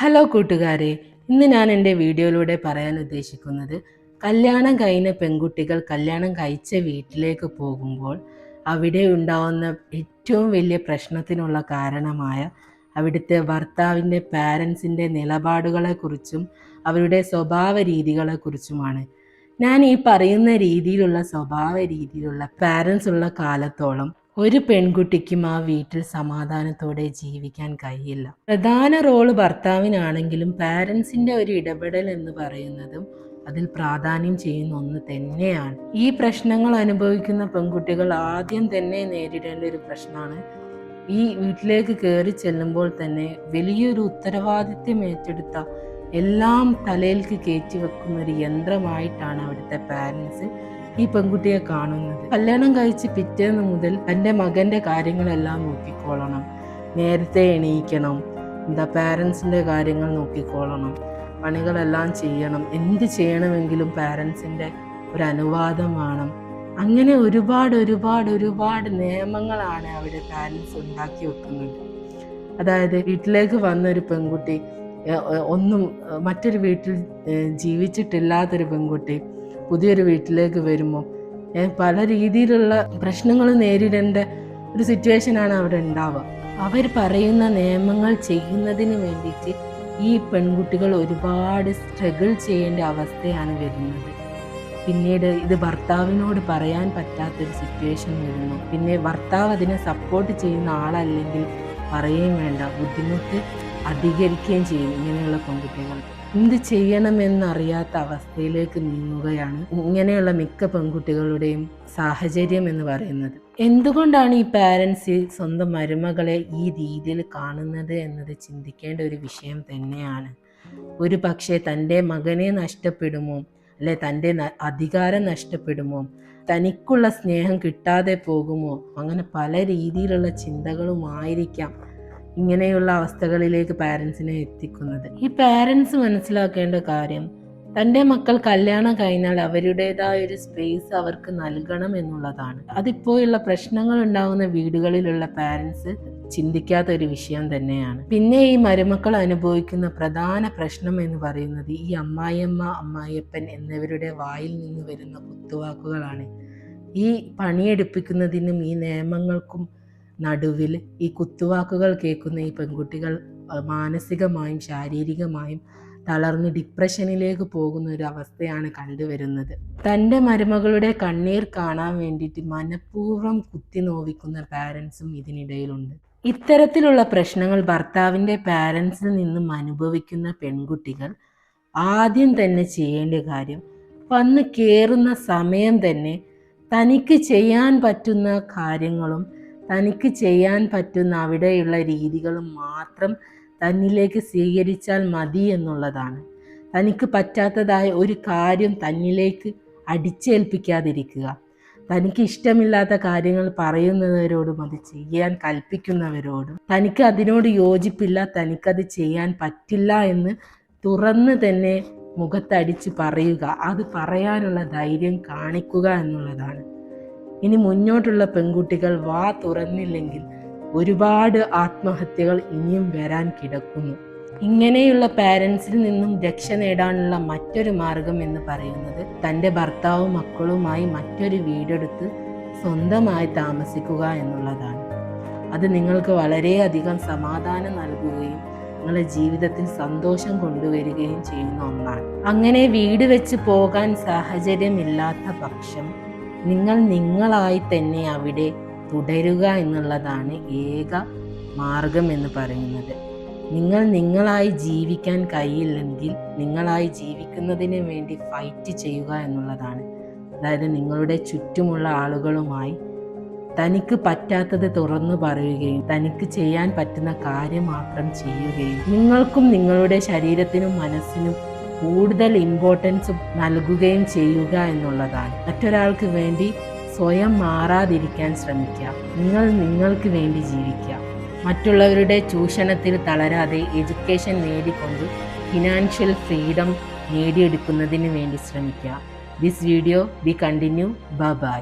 Hello കൂട്ടുകാരെ ഇന്ന് ഞാൻ എന്റെ വീഡിയോയിലൂടെ പറയാൻ ഉദ്ദേശിക്കുന്നത് കല്യാണം കഴിഞ്ഞ പെൺകുട്ടികൾ കല്യാണം കഴിച്ച വീട്ടിലേക്ക് പോകുമ്പോൾ അവിടെ ഉണ്ടാവുന്ന ഏറ്റവും വലിയ പ്രശ്നത്തിനുള്ള കാരണമായ അവിടുത്തെ ഭർത്താവിന്റെ പാരൻസിന്റെ നിലപാടുകളെക്കുറിച്ചും അവരുടെ സ്വഭാവ രീതികളെക്കുറിച്ചുമാണ്. ഞാൻ ഈ പറയുന്ന രീതിയിലുള്ള സ്വഭാവ രീതിയിലുള്ള പാരൻസ് ഉള്ള കാലത്തോളം ഒരു പെൺകുട്ടിക്കും ആ വീട്ടിൽ സമാധാനത്തോടെ ജീവിക്കാൻ കഴിയില്ല. പ്രധാന റോൾ ഭർത്താവിനാണെങ്കിലും പാരൻസിന്റെ ഒരു ഇടപെടൽ എന്ന് പറയുന്നതും അതിൽ പ്രാധാന്യം ചെയ്യുന്ന ഒന്ന് തന്നെയാണ്. ഈ പ്രശ്നങ്ങൾ അനുഭവിക്കുന്ന പെൺകുട്ടികൾ ആദ്യം തന്നെ നേരിടേണ്ട ഒരു പ്രശ്നമാണ്. ഈ വീട്ടിലേക്ക് കയറി ചെല്ലുമ്പോൾ തന്നെ വലിയൊരു ഉത്തരവാദിത്യം ഏറ്റെടുത്ത എല്ലാം തലയിൽക്ക് കയറ്റി വെക്കുന്ന ഒരു യന്ത്രമായിട്ടാണ് അവിടുത്തെ പാരൻസ് ഈ പെൺകുട്ടിയെ കാണുന്നത്. കല്യാണം കഴിച്ച് പിറ്റേന്ന് മുതൽ തന്റെ മകന്റെ കാര്യങ്ങളെല്ലാം നോക്കിക്കോളണം നേരത്തെ എണീക്കണം. എന്താ പാരൻസിന്റെ കാര്യങ്ങൾ നോക്കിക്കോളണം പണികളെല്ലാം ചെയ്യണം. എന്ത് ചെയ്യണമെങ്കിലും പാരൻസിന്റെ ഒരു അനുവാദം വേണം. അങ്ങനെ ഒരുപാട് ഒരുപാട് ഒരുപാട് നിയമങ്ങളാണ് അവിടെ പാരൻസ് ഉണ്ടാക്കി വെക്കുന്നത്. അതായത് വീട്ടിലേക്ക് വന്ന ഒരു പെൺകുട്ടി ഒന്നും മറ്റൊരു വീട്ടിൽ ജീവിച്ചിട്ടില്ലാത്തൊരു പെൺകുട്ടി പുതിയൊരു വീട്ടിലേക്ക് വരുമ്പോൾ പല രീതിയിലുള്ള പ്രശ്നങ്ങൾ നേരിടേണ്ട ഒരു സിറ്റുവേഷനാണ് അവിടെ ഉണ്ടാവുക. അവർ പറയുന്ന നിയമങ്ങൾ ചെയ്യുന്നതിന് വേണ്ടിയിട്ട് ഈ പെൺകുട്ടികൾ ഒരുപാട് സ്ട്രഗിൾ ചെയ്യേണ്ട അവസ്ഥയാണ് വരുന്നത്. പിന്നീട് ഇത് ഭർത്താവിനോട് പറയാൻ പറ്റാത്തൊരു സിറ്റുവേഷൻ വരുന്നു. പിന്നെ ഭർത്താവ് അതിനെ സപ്പോർട്ട് ചെയ്യുന്ന ആളല്ലെങ്കിൽ പറയുകയും വേണ്ട. ബുദ്ധിമുട്ട് അധികരിക്കുകയും ചെയ്യും ഇങ്ങനെയുള്ള പെൺകുട്ടികൾ എന്ത് ചെയ്യണമെന്നറിയാത്ത അവസ്ഥയിലേക്ക് നീങ്ങുകയാണ് ഇങ്ങനെയുള്ള മിക്ക പെൺകുട്ടികളുടെയും സാഹചര്യം എന്ന് പറയുന്നത്. എന്തുകൊണ്ടാണ് ഈ പാരൻസ് സ്വന്തം മരുമകളെ ഈ രീതിയിൽ കാണുന്നത് എന്നത് ചിന്തിക്കേണ്ട ഒരു വിഷയം തന്നെയാണ്. ഒരു പക്ഷേ തന്റെ മകനെ നഷ്ടപ്പെടുമോ അല്ലെ തന്റെ അധികാരം നഷ്ടപ്പെടുമോ തനിക്കുള്ള സ്നേഹം കിട്ടാതെ പോകുമോ അങ്ങനെ പല രീതിയിലുള്ള ചിന്തകളുമായിരിക്കാം ഇങ്ങനെയുള്ള അവസ്ഥകളിലേക്ക് പാരൻസിനെ എത്തിക്കുന്നത്. ഈ പാരൻസ് മനസ്സിലാക്കേണ്ട കാര്യം തന്റെ മക്കൾ കല്യാണം കഴിഞ്ഞാൽ അവരുടേതായ ഒരു സ്പേസ് അവർക്ക് നൽകണം എന്നുള്ളതാണ്. അതിപ്പോഴുള്ള പ്രശ്നങ്ങൾ ഉണ്ടാകുന്ന വീടുകളിലുള്ള പാരൻസ് ചിന്തിക്കാത്ത ഒരു വിഷയം തന്നെയാണ്. പിന്നെ ഈ മരുമക്കൾ അനുഭവിക്കുന്ന പ്രധാന പ്രശ്നം എന്ന് പറയുന്നത് ഈ അമ്മായിയമ്മ അമ്മായിയപ്പൻ എന്നിവരുടെ വായിൽ നിന്ന് വരുന്ന കുത്തുവാക്കുകളാണ്. ഈ പണിയെടുപ്പിക്കുന്നതിനും ഈ നിയമങ്ങൾക്കും നടുവിൽ ഈ കുത്തുവാക്കുകൾ കേൾക്കുന്ന ഈ പെൺകുട്ടികൾ മാനസികമായും ശാരീരികമായും തളർന്ന് ഡിപ്രഷനിലേക്ക് പോകുന്ന ഒരു അവസ്ഥയാണ് കണ്ടുവരുന്നത് തന്റെ മരുമകളുടെ കണ്ണീർ കാണാൻ വേണ്ടിയിട്ട് മനഃപൂർവം കുത്തി നോവിക്കുന്ന പാരൻസും ഇതിനിടയിലുണ്ട്. ഇത്തരത്തിലുള്ള പ്രശ്നങ്ങൾ ഭർത്താവിന്റെ പാരൻസിൽ നിന്നും അനുഭവിക്കുന്ന പെൺകുട്ടികൾ ആദ്യം തന്നെ ചെയ്യേണ്ട കാര്യം വന്ന് കയറുന്ന സമയം തന്നെ തനിക്ക് ചെയ്യാൻ പറ്റുന്ന കാര്യങ്ങളും തനിക്ക് ചെയ്യാൻ പറ്റുന്ന അവിടെയുള്ള രീതികളും മാത്രം തന്നിലേക്ക് സ്വീകരിച്ചാൽ മതി എന്നുള്ളതാണ്. തനിക്ക് പറ്റാത്തതായ ഒരു കാര്യം തന്നിലേക്ക് അടിച്ചേൽപ്പിക്കാതിരിക്കുക. തനിക്ക് ഇഷ്ടമില്ലാത്ത കാര്യങ്ങൾ പറയുന്നവരോടും അത് ചെയ്യാൻ കൽപ്പിക്കുന്നവരോടും തനിക്ക് അതിനോട് യോജിപ്പില്ല തനിക്കത് ചെയ്യാൻ പറ്റില്ല എന്ന് തുറന്ന് തന്നെ മുഖത്തടിച്ച് പറയുക. അത് പറയാനുള്ള ധൈര്യം കാണിക്കുക എന്നുള്ളതാണ്. ഇനി മുന്നോട്ടുള്ള പെൺകുട്ടികൾ വാ തുറന്നില്ലെങ്കിൽ ഒരുപാട് ആത്മഹത്യകൾ ഇനിയും വരാൻ കിടക്കുന്നു. ഇങ്ങനെയുള്ള പാരൻസിൽ നിന്നും രക്ഷ നേടാനുള്ള മറ്റൊരു മാർഗം എന്ന് പറയുന്നത് തന്റെ ഭർത്താവും മക്കളുമായി മറ്റൊരു വീടെടുത്ത് സ്വന്തമായി താമസിക്കുക എന്നുള്ളതാണ്. അത് നിങ്ങൾക്ക് വളരെയധികം സമാധാനം നൽകുകയും നിങ്ങളുടെ ജീവിതത്തിൽ സന്തോഷം കൊണ്ടുവരികയും ചെയ്യുന്ന ഒന്നാണ്. അങ്ങനെ വീട് വെച്ച് പോകാൻ സാഹചര്യമില്ലാത്ത പക്ഷം നിങ്ങൾ നിങ്ങളായി തന്നെ അവിടെ തുടരുക എന്നുള്ളതാണ് ഏക മാർഗം എന്ന് പറയുന്നത്. നിങ്ങൾ നിങ്ങളായി ജീവിക്കാൻ കഴിയില്ലെങ്കിൽ നിങ്ങളായി ജീവിക്കുന്നതിന് വേണ്ടി ഫൈറ്റ് ചെയ്യുക എന്നുള്ളതാണ്. അതായത് നിങ്ങളുടെ ചുറ്റുമുള്ള ആളുകളുമായി തനിക്ക് പറ്റാത്തത് തുറന്നു പറയുകയും തനിക്ക് ചെയ്യാൻ പറ്റുന്ന കാര്യം മാത്രം ചെയ്യുകയും നിങ്ങൾക്കും നിങ്ങളുടെ ശരീരത്തിനും മനസ്സിനും കൂടുതൽ ഇമ്പോർട്ടൻസ് നൽകുകയും ചെയ്യുക എന്നുള്ളതാണ്. മറ്റൊരാൾക്ക് വേണ്ടി സ്വയം മാറാതിരിക്കാൻ ശ്രമിക്കുക. നിങ്ങൾ നിങ്ങൾക്ക് വേണ്ടി ജീവിക്കുക. മറ്റുള്ളവരുടെ ചൂഷണത്തിൽ തളരാതെ എഡ്യൂക്കേഷൻ നേടിക്കൊണ്ട് ഫിനാൻഷ്യൽ ഫ്രീഡം നേടിയെടുക്കുന്നതിന് വേണ്ടി ശ്രമിക്കുക. ദിസ് വീഡിയോ ബി കണ്ടിന്യൂ ബ ബൈ